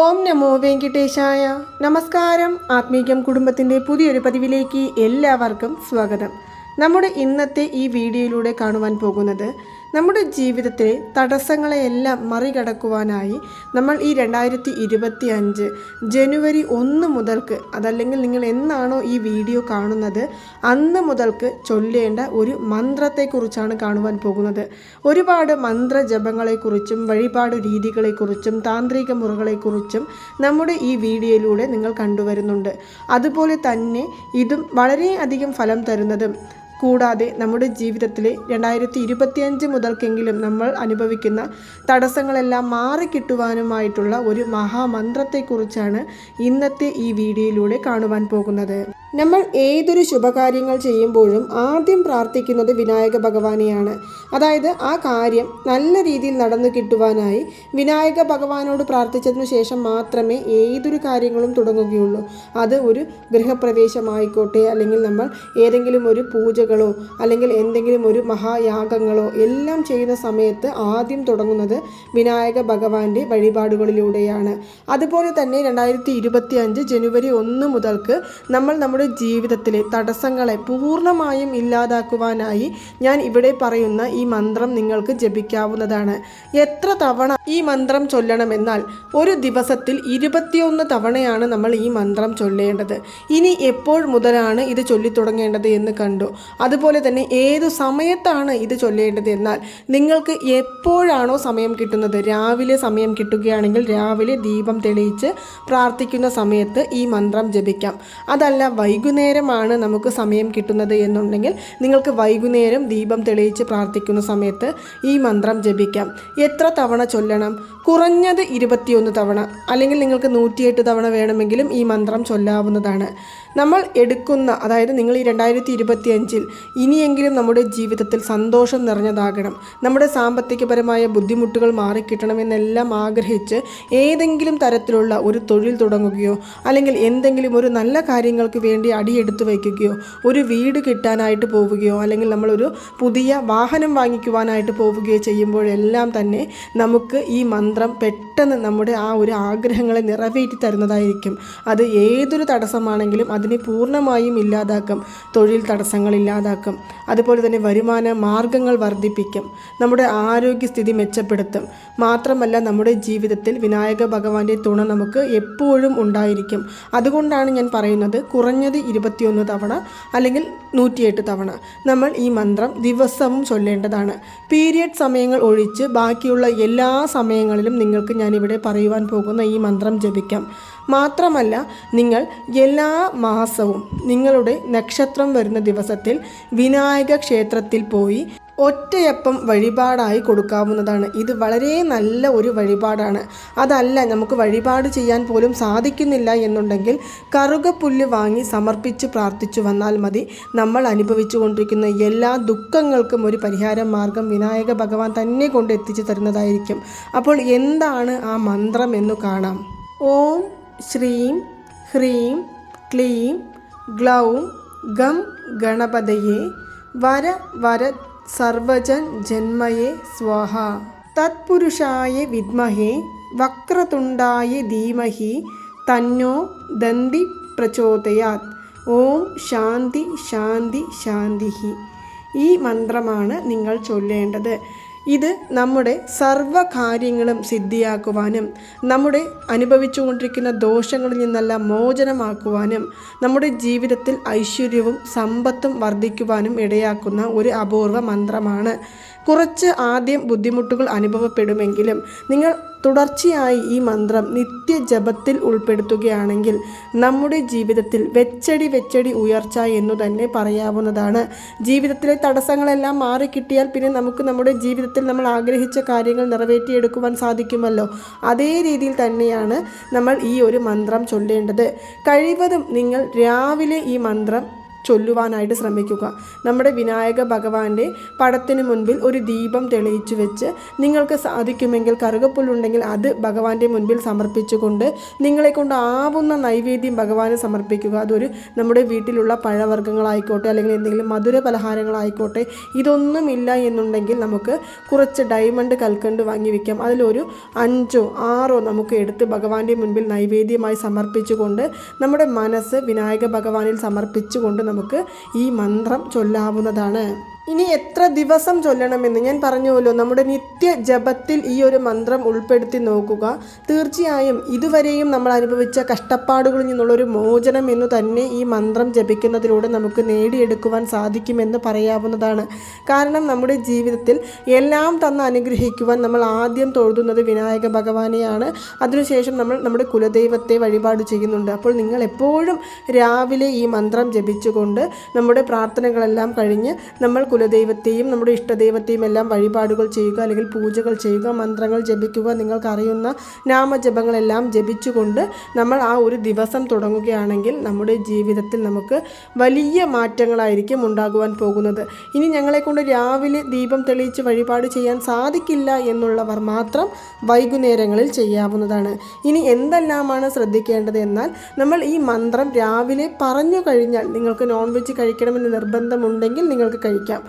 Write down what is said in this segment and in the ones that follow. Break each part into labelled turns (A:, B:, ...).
A: ഓം നമോ വെങ്കിട്ടേശായ. നമസ്കാരം. ആത്മീകം കുടുംബത്തിന്റെ പുതിയൊരു പതിവിലേക്ക് എല്ലാവർക്കും സ്വാഗതം. നമ്മുടെ ഇന്നത്തെ ഈ വീഡിയോയിലൂടെ കാണുവാൻ പോകുന്നത് നമ്മുടെ ജീവിതത്തിലെ തടസ്സങ്ങളെയെല്ലാം മറികടക്കുവാനായി നമ്മൾ ഈ രണ്ടായിരത്തി ഇരുപത്തി അഞ്ച് ജനുവരി ഒന്ന് മുതൽക്ക് അതല്ലെങ്കിൽ നിങ്ങൾ എന്നാണോ ഈ വീഡിയോ കാണുന്നത് അന്ന് മുതൽക്ക് ചൊല്ലേണ്ട ഒരു മന്ത്രത്തെക്കുറിച്ചാണ് കാണുവാൻ പോകുന്നത്. ഒരുപാട് മന്ത്രജപങ്ങളെക്കുറിച്ചും വഴിപാട് രീതികളെക്കുറിച്ചും താന്ത്രിക മുറകളെക്കുറിച്ചും നമ്മുടെ ഈ വീഡിയോയിലൂടെ നിങ്ങൾ കണ്ടുവരുന്നുണ്ട്. അതുപോലെ തന്നെ ഇതും വളരെയധികം ഫലം തരുന്നതും കൂടാതെ നമ്മുടെ ജീവിതത്തിലെ രണ്ടായിരത്തി ഇരുപത്തിയഞ്ച് മുതൽക്കെങ്കിലും നമ്മൾ അനുഭവിക്കുന്ന തടസ്സങ്ങളെല്ലാം മാറിക്കിട്ടുവാനുമായിട്ടുള്ള ഒരു മഹാമന്ത്രത്തെക്കുറിച്ചാണ് ഇന്നത്തെ ഈ വീഡിയോയിലൂടെ കാണുവാൻ പോകുന്നത്. നമ്മൾ ഏതൊരു ശുഭകാര്യങ്ങൾ ചെയ്യുമ്പോഴും ആദ്യം പ്രാർത്ഥിക്കുന്നത് വിനായക ഭഗവാനെയാണ്. അതായത് ആ കാര്യം നല്ല രീതിയിൽ നടന്നു കിട്ടുവാനായി വിനായക ഭഗവാനോട് പ്രാർത്ഥിച്ചതിനു ശേഷം മാത്രമേ ഏതൊരു കാര്യങ്ങളും തുടങ്ങുകയുള്ളൂ. അത് ഒരു ഗൃഹപ്രവേശമായിക്കോട്ടെ അല്ലെങ്കിൽ നമ്മൾ ഏതെങ്കിലും ഒരു പൂജകളോ അല്ലെങ്കിൽ എന്തെങ്കിലും ഒരു മഹായാഗങ്ങളോ എല്ലാം ചെയ്യുന്ന സമയത്ത് ആദ്യം തുടങ്ങുന്നത് വിനായക ഭഗവാന്റെ വഴിപാടുകളിലൂടെയാണ്. അതുപോലെ തന്നെ രണ്ടായിരത്തി ഇരുപത്തി അഞ്ച് ജനുവരി ഒന്ന് മുതൽക്ക് നമ്മൾ നമ്മുടെ ജീവിതത്തിലെ തടസ്സങ്ങളെ പൂർണമായും ഇല്ലാതാക്കുവാനായി ഞാൻ ഇവിടെ പറയുന്ന ഈ മന്ത്രം നിങ്ങൾക്ക് ജപിക്കാവുന്നതാണ്. എത്ര തവണ ഈ മന്ത്രം ചൊല്ലണമെന്നാൽ ഒരു ദിവസത്തിൽ ഇരുപത്തിയൊന്ന് തവണയാണ് നമ്മൾ ഈ മന്ത്രം ചൊല്ലേണ്ടത്. ഇനി എപ്പോൾ മുതലാണ് ഇത് ചൊല്ലിത്തുടങ്ങേണ്ടത് എന്ന് കണ്ടു. അതുപോലെ തന്നെ ഏതു സമയത്താണ് ഇത് ചൊല്ലേണ്ടത് എന്നാൽ നിങ്ങൾക്ക് എപ്പോഴാണോ സമയം കിട്ടുന്നത്? രാവിലെ സമയം കിട്ടുകയാണെങ്കിൽ രാവിലെ ദീപം തെളിയിച്ച് പ്രാർത്ഥിക്കുന്ന സമയത്ത് ഈ മന്ത്രം ജപിക്കാം. അതല്ല വൈകുന്നേരമാണ് നമുക്ക് സമയം കിട്ടുന്നത് എന്നുണ്ടെങ്കിൽ നിങ്ങൾക്ക് വൈകുന്നേരം ദീപം തെളിയിച്ച് പ്രാർത്ഥിക്കുന്ന സമയത്ത് ഈ മന്ത്രം ജപിക്കാം. എത്ര തവണ ചൊല്ലണം? കുറഞ്ഞത് ഇരുപത്തിയൊന്ന് തവണ. അല്ലെങ്കിൽ നിങ്ങൾക്ക് നൂറ്റിയെട്ട് തവണ വേണമെങ്കിലും ഈ മന്ത്രം ചൊല്ലാവുന്നതാണ്. നമ്മൾ എടുക്കുന്ന അതായത് നിങ്ങൾ ഈ രണ്ടായിരത്തി ഇരുപത്തി അഞ്ചിൽ ഇനിയെങ്കിലും നമ്മുടെ ജീവിതത്തിൽ സന്തോഷം നിറഞ്ഞതാകണം. നമ്മുടെ സാമ്പത്തികപരമായ ബുദ്ധിമുട്ടുകൾ മാറിക്കിട്ടണമെന്നെല്ലാം ആഗ്രഹിച്ച് ഏതെങ്കിലും തരത്തിലുള്ള ഒരു തൊഴിൽ തുടങ്ങുകയോ അല്ലെങ്കിൽ എന്തെങ്കിലും ഒരു നല്ല കാര്യങ്ങൾക്ക് വേണ്ടി അടിയെടുത്ത് വയ്ക്കുകയോ ഒരു വീട് കിട്ടാനായിട്ട് പോവുകയോ അല്ലെങ്കിൽ നമ്മളൊരു പുതിയ വാഹനം വാങ്ങിക്കുവാനായിട്ട് പോവുകയോ ചെയ്യുമ്പോഴെല്ലാം തന്നെ നമുക്ക് ഈ മന്ത്രം പെട്ടെന്ന് നമ്മുടെ ആ ഒരു ആഗ്രഹങ്ങളെ നിറവേറ്റി തരുന്നതായിരിക്കും അത് ഏതൊരു തടസ്സമാണെങ്കിലും അതിനെ പൂർണമായും ഇല്ലാതാക്കും തൊഴിൽ തടസ്സങ്ങൾ ഇല്ലാതാക്കും അതുപോലെ തന്നെ വരുമാന മാർഗങ്ങൾ വർദ്ധിപ്പിക്കും നമ്മുടെ ആരോഗ്യസ്ഥിതി മെച്ചപ്പെടുത്തും. മാത്രമല്ല നമ്മുടെ ജീവിതത്തിൽ വിനായക ഭഗവാന്റെ തുണ നമുക്ക് എപ്പോഴും ഉണ്ടായിരിക്കും. അതുകൊണ്ടാണ് ഞാൻ പറയുന്നത് കുറഞ്ഞത് ഇരുപത്തിയൊന്ന് തവണ അല്ലെങ്കിൽ നൂറ്റിയെട്ട് തവണ. നമ്മൾ ഈ മന്ത്രം ദിവസവും ചൊല്ലേണ്ടതാണ്. പീരിയഡ് സമയങ്ങൾ ഒഴിച്ച് ബാക്കിയുള്ള എല്ലാ സമയങ്ങളിലും നിങ്ങൾക്ക് ഞാനിവിടെ പറയുവാൻ പോകുന്ന ഈ മന്ത്രം ജപിക്കാം. മാത്രമല്ല നിങ്ങൾ എല്ലാ മാസവും നിങ്ങളുടെ നക്ഷത്രം വരുന്ന ദിവസത്തിൽ വിനായക ക്ഷേത്രത്തിൽ പോയി ഒറ്റയപ്പം വഴിപാടായി കൊടുക്കാവുന്നതാണ്. ഇത് വളരെ നല്ല ഒരു വഴിപാടാണ്. അതല്ല നമുക്ക് വഴിപാട് ചെയ്യാൻ പോലും സാധിക്കുന്നില്ല എന്നുണ്ടെങ്കിൽ കറുകപ്പുല്ല് വാങ്ങി സമർപ്പിച്ച് പ്രാർത്ഥിച്ചു വന്നാൽ മതി. നമ്മൾ അനുഭവിച്ചു കൊണ്ടിരിക്കുന്ന എല്ലാ ദുഃഖങ്ങൾക്കും ഒരു പരിഹാര മാർഗം വിനായക ഭഗവാൻ തന്നെ കൊണ്ട് എത്തിച്ചു തരുന്നതായിരിക്കും. അപ്പോൾ എന്താണ് ആ മന്ത്രം എന്ന് കാണാം. ഓം ശ്രീം ഹ്രീം ക്ലീം ഗ്ലൗം ഗം ഗണപതയെ വര വര സർവജൻ ജന്മയെ സ്വാഹ. തത്പുരുഷായ വിദ്മഹേ വക്രതുണ്ടായ ധീമഹി തന്നോ ദന്തി പ്രചോദയാത്. ഓം ശാന്തി ശാന്തി ശാന്തി ഈ മന്ത്രമാണ് നിങ്ങൾ ചൊല്ലേണ്ടത്. ഇത് നമ്മുടെ സർവ കാര്യങ്ങളും സിദ്ധിയാക്കുവാനും നമ്മുടെ അനുഭവിച്ചുകൊണ്ടിരിക്കുന്ന ദോഷങ്ങളിൽ നിന്നെല്ലാം മോചനമാക്കുവാനും നമ്മുടെ ജീവിതത്തിൽ ഐശ്വര്യവും സമ്പത്തും വർദ്ധിക്കുവാനും ഇടയാക്കുന്ന ഒരു അപൂർവ മന്ത്രമാണ്. കുറച്ച് ആദ്യം ബുദ്ധിമുട്ടുകൾ അനുഭവപ്പെടുമെങ്കിലും നിങ്ങൾ തുടർച്ചയായി ഈ മന്ത്രം നിത്യ ജപത്തിൽ ഉൾപ്പെടുത്തുകയാണെങ്കിൽ നമ്മുടെ ജീവിതത്തിൽ വെച്ചടി വെച്ചടി ഉയർച്ച എന്നു തന്നെ പറയാവുന്നതാണ്. ജീവിതത്തിലെ തടസ്സങ്ങളെല്ലാം മാറിക്കിട്ടിയാൽ പിന്നെ നമുക്ക് നമ്മുടെ ജീവിതത്തിൽ നമ്മൾ ആഗ്രഹിച്ച കാര്യങ്ങൾ നിറവേറ്റിയെടുക്കുവാൻ സാധിക്കുമല്ലോ. അതേ രീതിയിൽ തന്നെയാണ് നമ്മൾ ഈ ഒരു മന്ത്രം ചൊല്ലേണ്ടത്. കഴിവതും നിങ്ങൾ രാവിലെ ഈ മന്ത്രം ചൊല്ലുവാനായിട്ട് ശ്രമിക്കുക. നമ്മുടെ വിനായക ഭഗവാന്റെ പടത്തിന് മുൻപിൽ ഒരു ദീപം തെളിയിച്ചു വെച്ച് നിങ്ങൾക്ക് സാധിക്കുമെങ്കിൽ കറുകപ്പുല്ലുണ്ടെങ്കിൽ അത് ഭഗവാന്റെ മുൻപിൽ സമർപ്പിച്ചുകൊണ്ട് നിങ്ങളെ കൊണ്ട് ആവുന്ന നൈവേദ്യം ഭഗവാന് സമർപ്പിക്കുക. അതൊരു നമ്മുടെ വീട്ടിലുള്ള പഴവർഗങ്ങളായിക്കോട്ടെ അല്ലെങ്കിൽ എന്തെങ്കിലും മധുര പലഹാരങ്ങളായിക്കോട്ടെ ഇതൊന്നുമില്ല എന്നുണ്ടെങ്കിൽ നമുക്ക് കുറച്ച് ഡയമണ്ട് കൽക്കണ്ട് വാങ്ങി വയ്ക്കാം അതിലൊരു അഞ്ചോ ആറോ നമുക്ക് എടുത്ത് ഭഗവാന്റെ മുൻപിൽ നൈവേദ്യമായി സമർപ്പിച്ചുകൊണ്ട് നമ്മുടെ മനസ്സ് വിനായക ഭഗവാനിൽ സമർപ്പിച്ചുകൊണ്ട് നമുക്ക് ഈ മന്ത്രം ചൊല്ലാവുന്നതാണ്. ഇനി എത്ര ദിവസം ചൊല്ലണമെന്ന് ഞാൻ പറഞ്ഞുവല്ലോ. നമ്മുടെ നിത്യ ജപത്തിൽ ഈ ഒരു മന്ത്രം ഉൾപ്പെടുത്തി നോക്കുക. തീർച്ചയായും ഇതുവരെയും നമ്മൾ അനുഭവിച്ച കഷ്ടപ്പാടുകളിൽ നിന്നുള്ളൊരു മോചനം എന്ന് തന്നെ ഈ മന്ത്രം ജപിക്കുന്നതിലൂടെ നമുക്ക് നേടിയെടുക്കുവാൻ സാധിക്കുമെന്ന് പറയാവുന്നതാണ്. കാരണം നമ്മുടെ ജീവിതത്തിൽ എല്ലാം തന്ന് അനുഗ്രഹിക്കുവാൻ നമ്മൾ ആദ്യം തൊഴുതുന്നത് വിനായക ഭഗവാനെയാണ്. അതിനുശേഷം നമ്മൾ നമ്മുടെ കുലദൈവത്തെ വഴിപാട് ചെയ്യുന്നുണ്ട്. അപ്പോൾ നിങ്ങൾ എപ്പോഴും രാവിലെ ഈ മന്ത്രം ജപിച്ചുകൊണ്ട് നമ്മുടെ പ്രാർത്ഥനകളെല്ലാം കഴിഞ്ഞ് നമ്മൾ കുലദൈവത്തെയും നമ്മുടെ ഇഷ്ടദൈവത്തെയും എല്ലാം വഴിപാടുകൾ ചെയ്യുക അല്ലെങ്കിൽ പൂജകൾ ചെയ്യുക മന്ത്രങ്ങൾ ജപിക്കുക നിങ്ങൾക്കറിയുന്ന നാമജപങ്ങളെല്ലാം ജപിച്ചുകൊണ്ട് നമ്മൾ ആ ഒരു ദിവസം തുടങ്ങുകയാണെങ്കിൽ നമ്മുടെ ജീവിതത്തിൽ നമുക്ക് വലിയ മാറ്റങ്ങളായിരിക്കും ഉണ്ടാകുവാൻ പോകുന്നത്. ഇനി ഞങ്ങളെക്കൊണ്ട് രാവിലെ ദീപം തെളിയിച്ച് വഴിപാട് ചെയ്യാൻ സാധിക്കില്ല എന്നുള്ളവർ മാത്രം വൈകുന്നേരങ്ങളിൽ ചെയ്യാവുന്നതാണ്. ഇനി എന്തെല്ലാമാണ് ശ്രദ്ധിക്കേണ്ടത് എന്നാൽ നമ്മൾ ഈ മന്ത്രം രാവിലെ പറഞ്ഞു കഴിഞ്ഞാൽ നിങ്ങൾക്ക് നോൺ വെജ് കഴിക്കണമെന്ന് നിർബന്ധമുണ്ടെങ്കിൽ നിങ്ങൾക്ക് കഴിക്കാം.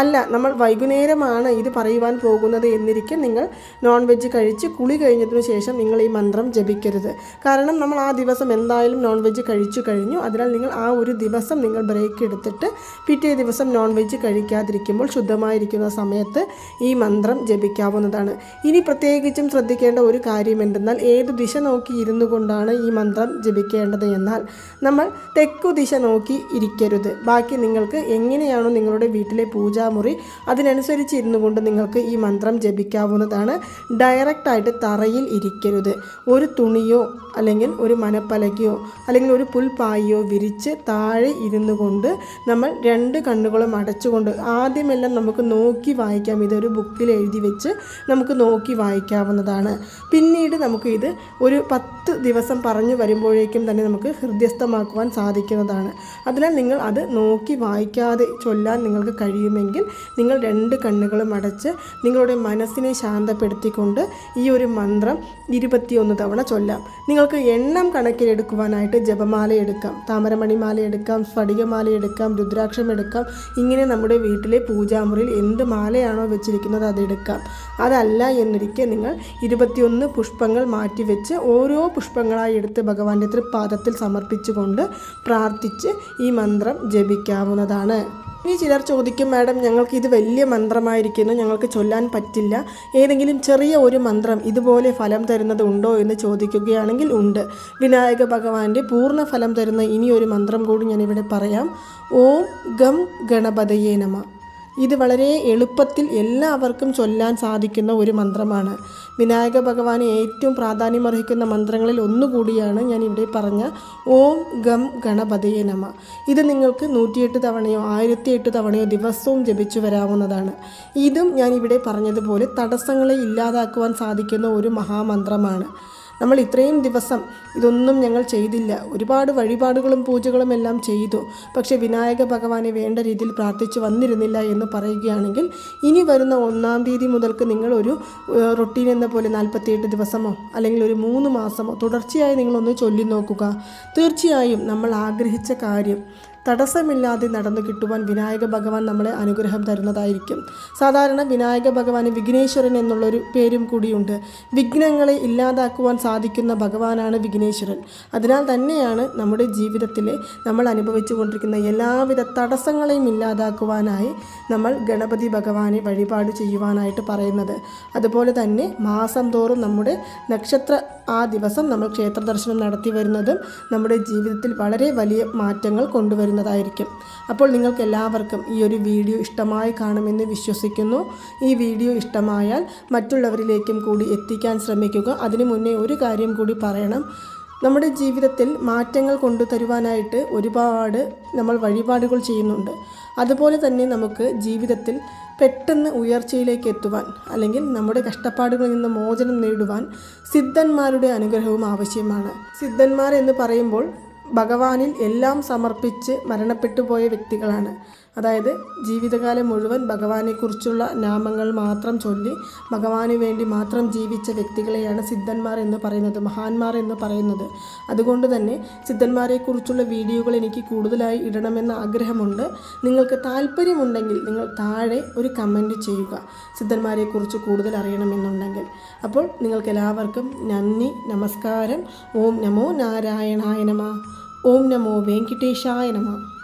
A: അല്ല നമ്മൾ വൈകുന്നേരമാണ് ഇത് പറയുവാൻ പോകുന്നത് എന്നിരിക്കെ നിങ്ങൾ നോൺ വെജ് കഴിച്ച് കുളി കഴിഞ്ഞതിന് ശേഷം നിങ്ങൾ ഈ മന്ത്രം ജപിക്കരുത്. കാരണം നമ്മൾ ആ ദിവസം എന്തായാലും നോൺ വെജ് കഴിച്ചു കഴിഞ്ഞു. അതിനാൽ നിങ്ങൾ ആ ഒരു ദിവസം നിങ്ങൾ ബ്രേക്ക് എടുത്തിട്ട് പിറ്റേ ദിവസം നോൺ വെജ് കഴിക്കാതിരിക്കുമ്പോൾ ശുദ്ധമായിരിക്കുന്ന സമയത്ത് ഈ മന്ത്രം ജപിക്കാവുന്നതാണ്. ഇനി പ്രത്യേകിച്ചും ശ്രദ്ധിക്കേണ്ട ഒരു കാര്യം എന്തെന്നാൽ ഏത് ദിശ നോക്കി ഇരുന്നു കൊണ്ടാണ് ഈ മന്ത്രം ജപിക്കേണ്ടത് എന്നാൽ നമ്മൾ തെക്കു ദിശ നോക്കി ഇരിക്കരുത്. ബാക്കി നിങ്ങൾക്ക് എങ്ങനെയാണോ നിങ്ങളുടെ വീട്ടിലെ പൂജാമുറി അതിനനുസരിച്ച് ഇരുന്നു കൊണ്ട് നിങ്ങൾക്ക് ഈ മന്ത്രം ജപിക്കാവുന്നതാണ്. ഡയറക്റ്റായിട്ട് തറയിൽ ഇരിക്കരുത്. ഒരു തുണിയോ അല്ലെങ്കിൽ ഒരു മനപ്പലകയോ അല്ലെങ്കിൽ ഒരു പുൽപ്പായയോ വിരിച്ച് താഴെ ഇരുന്നു കൊണ്ട് നമ്മൾ രണ്ട് കണ്ണുകളും അടച്ചുകൊണ്ട് ആദ്യമെല്ലാം നമുക്ക് നോക്കി വായിക്കാം. ഇതൊരു ബുക്കിൽ എഴുതി വെച്ച് നമുക്ക് നോക്കി വായിക്കാവുന്നതാണ്. പിന്നീട് നമുക്ക് ഇത് ഒരു പത്ത് ദിവസം പറഞ്ഞു വരുമ്പോഴേക്കും തന്നെ നമുക്ക് ഹൃദ്യസ്ഥമാക്കുവാൻ സാധിക്കുന്നതാണ്. അതിനാൽ നിങ്ങൾ അത് നോക്കി വായിക്കാതെ ചൊല്ലാൻ നിങ്ങൾക്ക് കഴിയുമെങ്കിൽ നിങ്ങൾ രണ്ട് കണ്ണുകളും അടച്ച് നിങ്ങളുടെ മനസ്സിനെ ശാന്തപ്പെടുത്തിക്കൊണ്ട് ഈ ഒരു മന്ത്രം ഇരുപത്തിയൊന്ന് തവണ ചൊല്ലാം. നിങ്ങൾക്ക് എണ്ണം കണക്കിലെടുക്കുവാനായിട്ട് ജപമാല എടുക്കാം താമരമണിമാല എടുക്കാം സ്ഫടികമാല എടുക്കാം രുദ്രാക്ഷം എടുക്കാം. ഇങ്ങനെ നമ്മുടെ വീട്ടിലെ പൂജാമുറിയിൽ എന്ത് മാലയാണോ വെച്ചിരിക്കുന്നത് അതെടുക്കാം അതല്ല എന്നിരിക്കെ നിങ്ങൾ ഇരുപത്തിയൊന്ന് പുഷ്പങ്ങൾ മാറ്റിവെച്ച് ഓരോ പുഷ്പങ്ങളായി എടുത്ത് ഭഗവാന്റെ തൃപ്പാദത്തിൽ സമർപ്പിച്ചുകൊണ്ട് പ്രാർത്ഥിച്ച് ഈ മന്ത്രം ജപിക്കാവുന്നതാണ്. ഇനി ചിലർ ചോദിക്കും മാഡം ഞങ്ങൾക്ക് ഇത് വലിയ മന്ത്രമായിരിക്കുന്നു ഞങ്ങൾക്ക് ചൊല്ലാൻ പറ്റില്ല. ഏതെങ്കിലും ചെറിയ ഒരു മന്ത്രം ഇതുപോലെ ഫലം തരുന്നത് ഉണ്ടോ? എന്ന് ചോദിക്കുകയാണെങ്കിൽ ഉണ്ട്. വിനായക ഭഗവാന്റെ പൂർണ ഫലം തരുന്ന ഇനി ഒരു മന്ത്രം കൂടി ഞാനിവിടെ പറയാം. ഓം ഗം ഗണപതയേ നമ. ഇത് വളരെ എളുപ്പത്തിൽ എല്ലാവർക്കും ചൊല്ലാൻ സാധിക്കുന്ന ഒരു മന്ത്രമാണ്. വിനായക ഭഗവാന് ഏറ്റവും പ്രാധാന്യമർഹിക്കുന്ന മന്ത്രങ്ങളിൽ ഒന്നുകൂടിയാണ് ഞാൻ ഇവിടെ പറഞ്ഞ ഓം ഗം ഗണപതയെ നമ. ഇത് നിങ്ങൾക്ക് നൂറ്റിയെട്ട് തവണയോ ആയിരത്തി എട്ട് തവണയോ ദിവസവും ജപിച്ചു വരാവുന്നതാണ്. ഇതും ഞാൻ ഇവിടെ പറഞ്ഞതുപോലെ തടസ്സങ്ങളെ ഇല്ലാതാക്കുവാൻ സാധിക്കുന്ന ഒരു മഹാമന്ത്രമാണ്. നമ്മൾ ഇത്രയും ദിവസം ഇതൊന്നും ഞങ്ങൾ ചെയ്തില്ല. ഒരുപാട് വഴിപാടുകളും പൂജകളും എല്ലാം ചെയ്തു. പക്ഷെ വിനായക ഭഗവാനെ വേണ്ട രീതിയിൽ പ്രാർത്ഥിച്ചു വന്നിരുന്നില്ല എന്ന് പറയുകയാണെങ്കിൽ ഇനി വരുന്ന ഒന്നാം തീയതി മുതൽക്ക് നിങ്ങൾ ഒരു റൊട്ടീൻ എന്ന പോലെ നാൽപ്പത്തിയെട്ട് ദിവസമോ അല്ലെങ്കിൽ ഒരു മൂന്ന് മാസമോ തുടർച്ചയായി നിങ്ങളൊന്ന് ചൊല്ലി നോക്കുക. തീർച്ചയായും നമ്മൾ ആഗ്രഹിച്ച കാര്യം തടസ്സമില്ലാതെ നടന്നു കിട്ടുവാൻ വിനായക ഭഗവാൻ നമ്മളെ അനുഗ്രഹം തരുന്നതായിരിക്കും. സാധാരണ വിനായക ഭഗവാന് വിഘ്നേശ്വരൻ എന്നുള്ളൊരു പേരും കൂടിയുണ്ട്. വിഘ്നങ്ങളെ ഇല്ലാതാക്കുവാൻ സാധിക്കുന്ന ഭഗവാനാണ് വിഘ്നേശ്വരൻ. അതിനാൽ തന്നെയാണ് നമ്മുടെ ജീവിതത്തിലെ നമ്മൾ അനുഭവിച്ചു കൊണ്ടിരിക്കുന്ന എല്ലാവിധ തടസ്സങ്ങളെയും ഇല്ലാതാക്കുവാനായി നമ്മൾ ഗണപതി ഭഗവാനെ വഴിപാട് ചെയ്യുവാനായിട്ട് പറയുന്നത്. അതുപോലെ തന്നെ മാസം തോറും നമ്മുടെ നക്ഷത്ര ആ ദിവസം നമ്മൾ ക്ഷേത്ര ദർശനം നടത്തി വരുന്നതും നമ്മുടെ ജീവിതത്തിൽ വളരെ വലിയ മാറ്റങ്ങൾ കൊണ്ടുവരുന്നതായിരിക്കും. അപ്പോൾ നിങ്ങൾക്ക് എല്ലാവർക്കും ഈ ഒരു വീഡിയോ ഇഷ്ടമായി കാണുമെന്ന് വിശ്വസിക്കുന്നു. ഈ വീഡിയോ ഇഷ്ടമായാൽ മറ്റുള്ളവരിലേക്കും കൂടി എത്തിക്കാൻ ശ്രമിക്കുക. അതിനു മുന്നേ ഒരു കാര്യം കൂടി പറയണം. നമ്മുടെ ജീവിതത്തിൽ മാറ്റങ്ങൾ കൊണ്ടുതരുവാനായിട്ട് ഒരുപാട് നമ്മൾ വഴിപാടുകൾ ചെയ്യുന്നുണ്ട്. അതുപോലെ തന്നെ നമുക്ക് ജീവിതത്തിൽ പെട്ടെന്ന് ഉയർച്ചയിലേക്ക് എത്തുവാൻ അല്ലെങ്കിൽ നമ്മുടെ കഷ്ടപ്പാടുകളിൽ നിന്ന് മോചനം നേടുവാൻ സിദ്ധന്മാരുടെ അനുഗ്രഹവും ആവശ്യമാണ്. സിദ്ധന്മാർ എന്ന് പറയുമ്പോൾ ഭഗവാനിൽ എല്ലാം സമർപ്പിച്ച് മരണപ്പെട്ടു പോയ വ്യക്തികളാണ്. അതായത് ജീവിതകാലം മുഴുവൻ ഭഗവാനെക്കുറിച്ചുള്ള നാമങ്ങൾ മാത്രം ചൊല്ലി ഭഗവാന് വേണ്ടി മാത്രം ജീവിച്ച വ്യക്തികളെയാണ് സിദ്ധന്മാർ എന്ന് പറയുന്നത് മഹാന്മാർ എന്ന് പറയുന്നത്. അതുകൊണ്ട് തന്നെ സിദ്ധന്മാരെക്കുറിച്ചുള്ള വീഡിയോകൾ എനിക്ക് കൂടുതലായി ഇടണമെന്ന ആഗ്രഹമുണ്ട്. നിങ്ങൾക്ക് താല്പര്യമുണ്ടെങ്കിൽ നിങ്ങൾ താഴെ ഒരു കമന്റ് ചെയ്യുക സിദ്ധന്മാരെക്കുറിച്ച് കൂടുതൽ അറിയണമെന്നുണ്ടെങ്കിൽ. അപ്പോൾ നിങ്ങൾക്ക് എല്ലാവർക്കും നന്ദി നമസ്കാരം. ഓം നമോ നാരായണായ നമ. ഓം നമോ വെങ്കിട്ടേശായ നമ.